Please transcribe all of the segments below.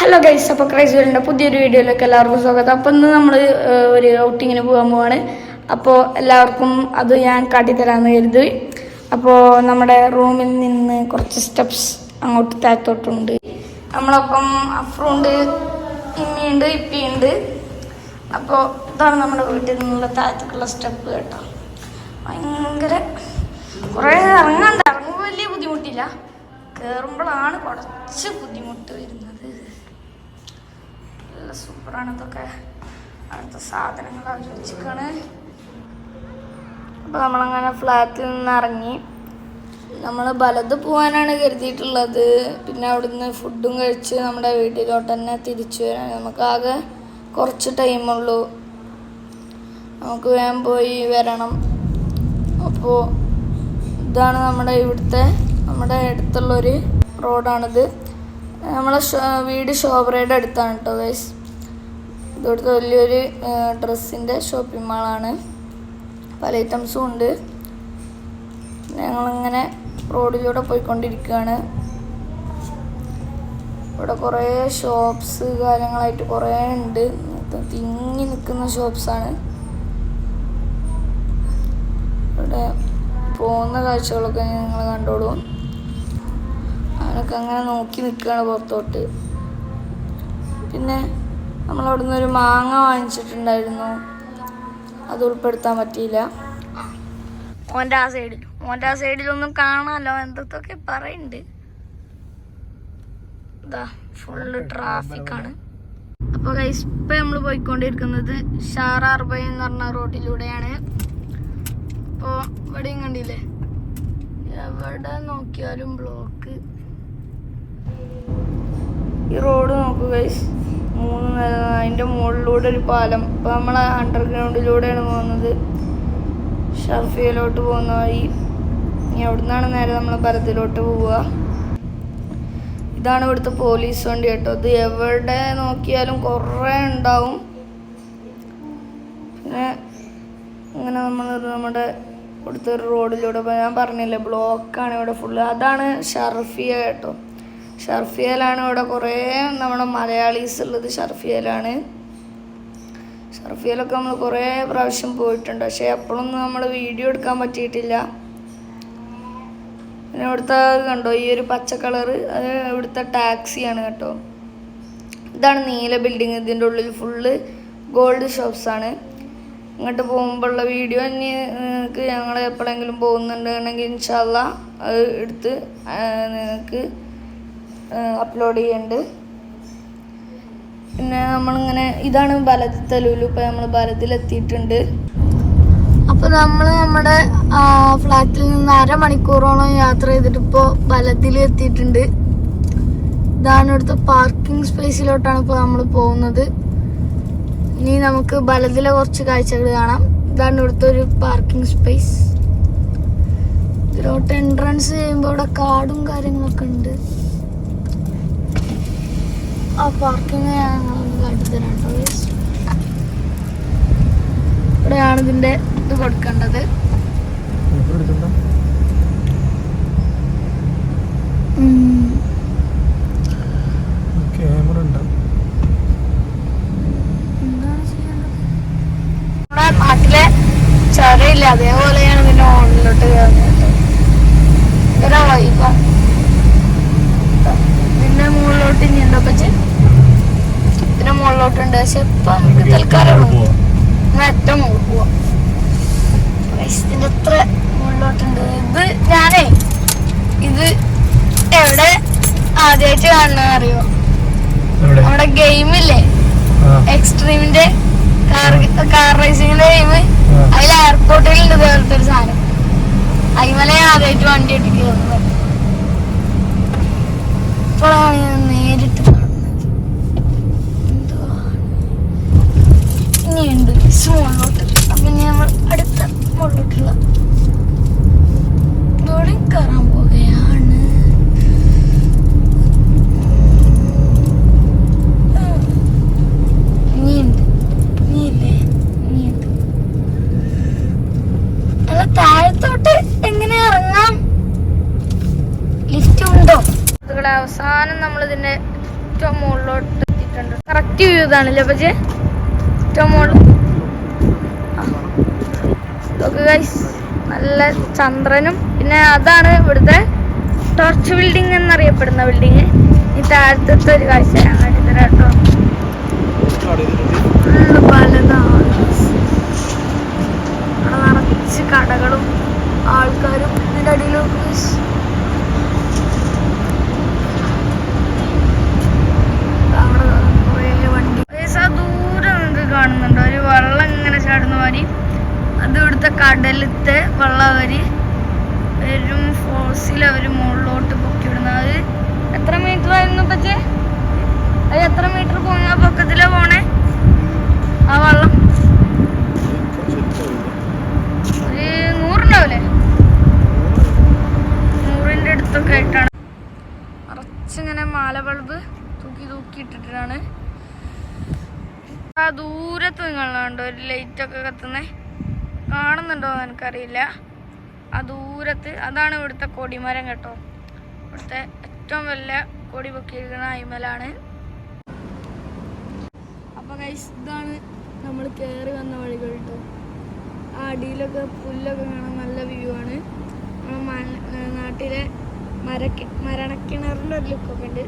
Hello guys അപ്പോൾ ക്രൈസ്വലിന്റെ പുതിയൊരു വീഡിയോയിലേക്ക് എല്ലാവർക്കും സ്വാഗതം. അപ്പോൾ ഇന്ന് നമ്മൾ ഒരു ഔട്ടിങ്ങിന് പോകാൻ പോവാണ്. അപ്പോൾ എല്ലാവർക്കും അത് ഞാൻ കാട്ടിത്തരാമെന്ന് കരുതി. അപ്പോൾ നമ്മുടെ റൂമിൽ നിന്ന് കുറച്ച് സ്റ്റെപ്സ് അങ്ങോട്ട് താഴത്തോട്ടുണ്ട്. നമ്മളൊപ്പം അഫ്രുണ്ട് ഇമ്മിയുണ്ട് ഇപ്പിയുണ്ട്. അപ്പോൾ ഇതാണ് നമ്മുടെ വീട്ടിൽ നിന്നുള്ള താഴത്തേക്കുള്ള സ്റ്റെപ്പ് കേട്ടോ. ഭയങ്കര കുറേ ഇറങ്ങാണ്ട് ഇറങ്ങുമ്പോൾ വലിയ ബുദ്ധിമുട്ടില്ല. കയറുമ്പോഴാണ് കുറച്ച് ബുദ്ധിമുട്ട് വരുന്നത്. നല്ല സൂപ്പറാണ് ഇതൊക്കെ. അടുത്ത സാധനങ്ങൾ അവർ വെച്ചിക്കാണ് അപ്പോൾ നമ്മളങ്ങനെ ഫ്ലാറ്റിൽ നിന്ന് ഇറങ്ങി. നമ്മൾ വലത് പോകാനാണ് കരുതിയിട്ടുള്ളത്. പിന്നെ അവിടുന്ന് ഫുഡും കഴിച്ച് നമ്മുടെ വീട്ടിലോട്ട് തന്നെ തിരിച്ചു വരാൻ നമുക്കാകെ കുറച്ച് ടൈമുള്ളൂ നമുക്ക് വേഗം പോയി വരണം. അപ്പോൾ ഇതാണ് നമ്മുടെ ഇവിടുത്തെ നമ്മുടെ അടുത്തുള്ളൊരു റോഡാണിത്. നമ്മളെ വീട് ഷോബ്രയുടെ അടുത്താണ് കേട്ടോ ഗൈസ് ഇവിടുത്തെ വലിയൊരു ഡ്രസ്സിന്റെ ഷോപ്പിംഗ് മാളാണ്. പല ഐറ്റംസും ഉണ്ട്. ഞങ്ങളിങ്ങനെ റോഡിലൂടെ പോയിക്കൊണ്ടിരിക്കുകയാണ്. ഇവിടെ കുറേ ഷോപ്സ് കാര്യങ്ങളായിട്ട് കുറേ ഉണ്ട്. തിങ്ങി നിൽക്കുന്ന ഷോപ്സാണ്. ഇവിടെ പോകുന്ന കാഴ്ചകളൊക്കെ നിങ്ങൾ കണ്ടോളൂ. അവനൊക്കെ അങ്ങനെ നോക്കി നിൽക്കുകയാണ് പുറത്തോട്ട്. പിന്നെ നമ്മളവിടുന്ന് ഒരു മാങ്ങ വാങ്ങിച്ചിട്ടുണ്ടായിരുന്നു. അത് ഉൾപ്പെടുത്താൻ പറ്റിയില്ല. ഓന്റെ ആ സൈഡിൽ ഓന്റെ ആ സൈഡിലൊന്നും കാണാമല്ലോ എന്തൊക്കെ പറയുന്നുണ്ട്. ഇതാ ഫുള്ള് ട്രാഫിക്കാണ് അപ്പോൾ ഗൈസ് ഇപ്പൊ നമ്മൾ പോയിക്കൊണ്ടിരിക്കുന്നത് ഷാറാർബൈ എന്ന് പറഞ്ഞ റോഡിലൂടെയാണ് അപ്പോൾ ഇവിടെയും കണ്ടില്ലേ? എവിടെ നോക്കിയാലും ബ്ലോക്ക് ഈ റോഡ് നോക്കൂ ഗൈസ് അതിന്റെ മുകളിലൂടെ ഒരു പാലം. ഇപ്പോൾ നമ്മൾ അണ്ടർഗ്രൗണ്ടിലൂടെയാണ് പോകുന്നത്. ഷർഫിയയിലോട്ട് പോകുന്ന വഴി. ഇനി അവിടുന്നാണ് നേരെ നമ്മൾ ഭരത്തിലോട്ട് പോവുക. ഇതാണ് ഇവിടുത്തെ പോലീസ് വണ്ടി കേട്ടോ. ഇത് എവിടെ നോക്കിയാലും കുറേ ഉണ്ടാവും. പിന്നെ ഇങ്ങനെ നമ്മൾ നമ്മുടെ ഇവിടുത്തെ റോഡിലൂടെ ഞാൻ പറഞ്ഞില്ലേ ബ്ലോക്കാണ് ഇവിടെ ഫുള്ള് അതാണ് ഷർഫിയ കേട്ടോ. ഷർഫിയയിലാണ് ഇവിടെ കുറേ നമ്മുടെ മലയാളീസ് ഉള്ളത് ഷർഫിയലാണ്. ഷർഫിയലൊക്കെ നമ്മൾ കുറേ പ്രാവശ്യം പോയിട്ടുണ്ട്. പക്ഷെ എപ്പോഴൊന്നും നമ്മൾ വീഡിയോ എടുക്കാൻ പറ്റിയിട്ടില്ല. പിന്നെ ഇവിടുത്തെ കണ്ടോ? ഈ ഒരു പച്ച കളറ് അത് ഇവിടുത്തെ ടാക്സിയാണ് കേട്ടോ. ഇതാണ് നീല ബിൽഡിങ്. ഇതിന്റെ ഉള്ളിൽ ഫുള്ള് ഗോൾഡ് ഷോപ്സാണ്. ഇങ്ങോട്ട് പോകുമ്പോഴുള്ള വീഡിയോ ഇനി നിങ്ങൾക്ക് ഞങ്ങൾ എപ്പോഴെങ്കിലും പോകുന്നുണ്ടെങ്കിൽ ഇൻഷാല്ല അത് എടുത്ത് നിങ്ങൾക്ക് അപ്ലോഡ് ചെയ്യുന്നുണ്ട് പിന്നെ നമ്മളിങ്ങനെ ഇതാണ് ബലത്തെ ലുലു ഇപ്പം നമ്മൾ ബലത്തിലെത്തിയിട്ടുണ്ട് അപ്പോൾ നമ്മൾ നമ്മുടെ ഫ്ലാറ്റിൽ നിന്ന് അരമണിക്കൂറോളം യാത്ര ചെയ്തിട്ട് ഇപ്പോൾ ബലത്തിൽ എത്തിയിട്ടുണ്ട് ഇതാണ് ഇവിടുത്തെ പാർക്കിംഗ് സ്പേസിലോട്ടാണ് ഇപ്പോൾ നമ്മൾ പോകുന്നത്. ഇനി നമുക്ക് ബലത്തിലെ കുറച്ച് കാഴ്ചകൾ കാണാം. ഇതാണ് ഇവിടുത്തെ ഒരു പാർക്കിംഗ് സ്പേസ് ഇതിലോട്ട് എൻട്രൻസ് ചെയ്യുമ്പോൾ ഇവിടെ കാടും കാര്യങ്ങളൊക്കെ ഉണ്ട്. ആ കേട്ടോ guys. ഇവിടെയാണ് ഇതിന്റെ ഇത് കൊടുക്കേണ്ടത്. നാട്ടിലെ ചൊരയില്ല അതേപോലെയാണ് ഇതിന്റെ മുകളിലോട്ട് കയറുന്നത് ഇങ്ങനെ വൈകും ഇതിന്റെ മുകളിലോട്ട് ഇനി ഉണ്ടോ പച്ച ഇതിന്റെ മുകളിലോട്ടുണ്ട് പക്ഷെ ഇപ്പൊ നമുക്ക് തൽക്കാലം. ഏറ്റവും മുകളിൽ പോവാം. ഇതിന്റെ എത്ര മുകളിലോട്ടുണ്ട്. ഇത് ഞാനേ ഇത് എവിടെ ആദ്യമായിട്ട് കാണുന്ന അറിയോ? നമ്മുടെ ഗെയിമില്ലേ എക്സ്ട്രീമിന്റെ കാർ കാർ റേസിംഗിന്റെ ഗെയിം. അതിൽ എയർപോർട്ടിൽ ഉണ്ട് ഇതുപോലത്തെ ഒരു സാധനം. അതിമല ആദ്യമായിട്ട് വണ്ടി ഇട്ടിട്ട് തോന്നുന്നു ഇപ്പോഴാണ് ഞാൻ നേരിട്ട് കാണുന്നത് എന്തുവാണ് ഇനിയുണ്ട്. മുകളിലോട്ട് അപ്പൊ ഇനി നമ്മൾ അടുത്ത മുകളിലോട്ടുള്ള ഇതോടെ കയറാൻ പോവുകയാണ്. ഇനിയുണ്ട്. ഇനിയില്ലേ? ഇനിയുണ്ട്. അല്ല താഴത്തോട്ട് എങ്ങനെ ഇറങ്ങാം? ലിഫ്റ്റ് ഉണ്ടോ? അവസാനം നമ്മൾ ഇതിന്റെ ഏറ്റവും മുകളിലോട്ട് എത്തിയിട്ടുണ്ട്. കറക്റ്റ് വ്യൂ ഇതാണല്ലേ പക്ഷേ ഏറ്റവും മുകളിൽ നോക്ക് ഗൈസ് നല്ല ചന്ദ്രനും. പിന്നെ അതാണ് ഇവിടുത്തെ ടോർച്ച് ബിൽഡിംഗ് എന്നറിയപ്പെടുന്ന ബിൽഡിങ് ഈ താഴത്തെ ഒരു കാഴ്ച ഞാൻ കാണിത്തരാം കേട്ടോ. പലതാണ്. അവിടെ നിറച്ച് കടകളും ആൾക്കാരും ഇതിന്റെ അടിയിലും അവിടെ കുറേ വണ്ടി ഗൈസ്, ആ ദൂരെ നിങ്ങൾക്ക് കാണുന്നുണ്ടോ ഒരു വെള്ളം ഇങ്ങനെ ചാടുന്ന മാതിരി അത് ഇവിടുത്തെ കടലത്തെ വെള്ളം അവർ വരും ഫോഴ്സിൽ അവർ മുകളിലോട്ട് പൊക്കി വിടുന്നത് അത് എത്ര അത് എത്ര മീറ്റർ പോകുന്ന പൊക്കത്തിലാ പോണേ? ആ വെള്ളം. ഒരു നൂറുണ്ടാവില്ലേ നൂറിന്റെ അടുത്തൊക്കെ ആയിട്ടാണ്. നിറച്ചിങ്ങനെ മാല ബൾബ് തൂക്കി തൂക്കി ഇട്ടിട്ടാണ്. ആ ദൂരത്ത് നിങ്ങളുണ്ട് ഒരു ലൈറ്റ് ഒക്കെ കത്തുന്നേ. കാണുന്നുണ്ടോ എന്ന് എനിക്കറിയില്ല. ആ ദൂരത്ത് അതാണ് ഇവിടുത്തെ കൊടിമരം കേട്ടോ. ഇവിടുത്തെ ഏറ്റവും വലിയ കൊടി പൊക്കിയിരിക്കുന്ന അയിമലാണ്. അപ്പൊ ഗൈസ് ഇതാണ് നമ്മൾ കയറി വന്ന വഴികൾ കേട്ടോ ആ അടിയിലൊക്കെ പുല്ലൊക്കെ കാണാൻ നല്ല വ്യൂ ആണ്. നമ്മുടെ നാട്ടിലെ മരക്കി മരണക്കിണറിന്റെ ഒരു ലുക്കൊക്കെ ഉണ്ട്.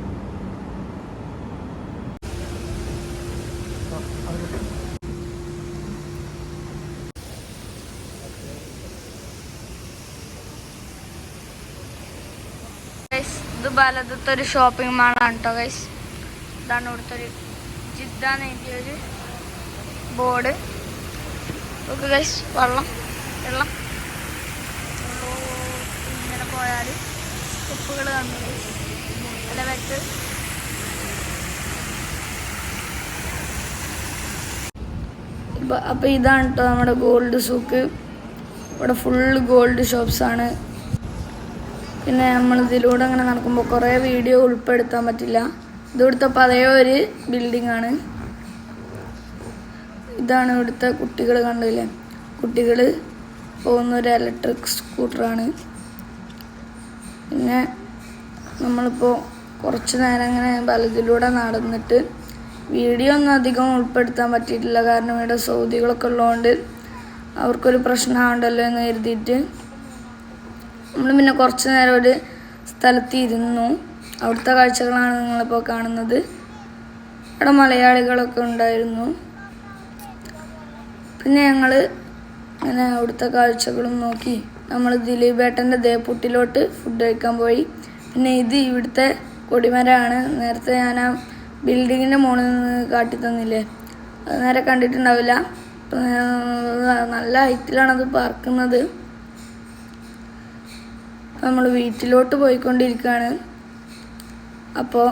ഗൈസ് ബലദത്തെ ഒരു ഷോപ്പിംഗ് മാളാണ് കേട്ടോ ഗൈസ് ഇതാണ് ഇവിടുത്തെ ഒരു ജിദ്ദ എഴുതിയൊരു ബോർഡ് ഓക്കെ ഗൈസ് വെള്ളം വെള്ളം. ഇങ്ങനെ പോയാൽ ഉപ്പുകൾ തന്നു അല്ല വെച്ച് അപ്പോൾ ഇതാണ് കേട്ടോ നമ്മുടെ ഗോൾഡ് സൂക്ക് ഇവിടെ ഫുള്ള് ഗോൾഡ് ഷോപ്സ് ആണ്. പിന്നെ നമ്മൾ ഇതിലൂടെ അങ്ങനെ നടക്കുമ്പോൾ കുറേ വീഡിയോ ഉൾപ്പെടുത്താൻ പറ്റില്ല. ഇത് ഇവിടുത്തെ പഴയ ഒരു ബിൽഡിംഗ് ആണ്. ഇതാണ് ഇവിടുത്തെ കുട്ടികൾ കണ്ടില്ലേ കുട്ടികൾ പോകുന്ന ഒരു ഇലക്ട്രിക് സ്കൂട്ടറാണ് പിന്നെ നമ്മളിപ്പോൾ കുറച്ച് നേരം അങ്ങനെ പലതിലൂടെ നടന്നിട്ട് വീഡിയോ ഒന്നും അധികം ഉൾപ്പെടുത്താൻ പറ്റിയിട്ടില്ല. കാരണം ഇവിടെ സൗദികളൊക്കെ ഉള്ളതുകൊണ്ട് അവർക്കൊരു പ്രശ്നമാകണ്ടല്ലോ എന്ന് കരുതിയിട്ട് നമ്മൾ പിന്നെ കുറച്ച് നേരം ഒരു സ്ഥലത്ത് ഇരുന്നു അവിടുത്തെ കാഴ്ചകളാണ് നിങ്ങളിപ്പോൾ കാണുന്നത്. അവിടെ മലയാളികളൊക്കെ ഉണ്ടായിരുന്നു. പിന്നെ ഞങ്ങൾ അങ്ങനെ അവിടുത്തെ കാഴ്ചകളും നോക്കി. നമ്മൾ ദിലീപേട്ടന്റെ ദേപ്പുട്ടിലോട്ട് ഫുഡ് കഴിക്കാൻ പോയി. പിന്നെ ഇത് ഇവിടുത്തെ കൊടിമരമാണ്. നേരത്തെ ഞാൻ ആ ബിൽഡിങ്ങിന്റെ മുകളിൽ നിന്ന് കാട്ടി തന്നില്ലേ? അത് നേരെ കണ്ടിട്ടുണ്ടാവില്ല. നല്ല ഹൈറ്റിലാണത് അത് പറക്കുന്നത് നമ്മൾ വീട്ടിലോട്ട് പോയിക്കൊണ്ടിരിക്കുകയാണ് അപ്പോൾ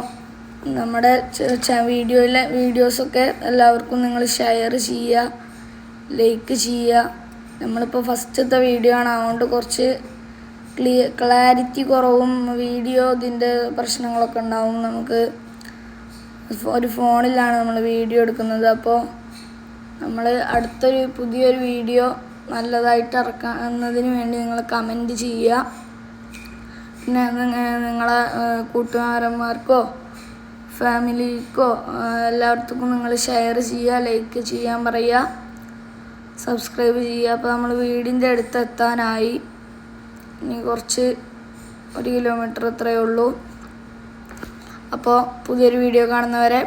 നമ്മുടെ വീഡിയോയിലെ വീഡിയോസൊക്കെ എല്ലാവർക്കും നിങ്ങൾ ഷെയർ ചെയ്യുക ലൈക്ക് ചെയ്യുക നമ്മളിപ്പോൾ ഫസ്റ്റത്തെ വീഡിയോ ആണ്. അതുകൊണ്ട് കുറച്ച് ക്ലിയർ ക്ലാരിറ്റി കുറവും വീഡിയോ ഇതിന്റെ പ്രശ്നങ്ങളൊക്കെ ഉണ്ടാവും നമുക്ക്. ഒരു ഫോണിലാണ് നമ്മൾ വീഡിയോ എടുക്കുന്നത്. അപ്പോൾ നമ്മൾ അടുത്തൊരു പുതിയൊരു വീഡിയോ നല്ലതായിട്ട് ഇറക്കുന്നതിന് വേണ്ടി നിങ്ങൾ കമന്റ് ചെയ്യുക നിങ്ങളെ കൂട്ടുകാരന്മാർക്കോ ഫാമിലിക്കോ എല്ലായിടത്തേക്കും നിങ്ങൾ ഷെയർ ചെയ്യുക ലൈക്ക് ചെയ്യാൻ പറയുക സബ്സ്ക്രൈബ് ചെയ്യുക. അപ്പോൾ നമ്മൾ വീടിന്റെ അടുത്ത് എത്താനായി ഇനി കുറച്ച് ഒരു കിലോമീറ്റർ ഇത്രയേ ഉള്ളൂ. അപ്പോൾ പുതിയൊരു വീഡിയോ കാണുന്നവരെ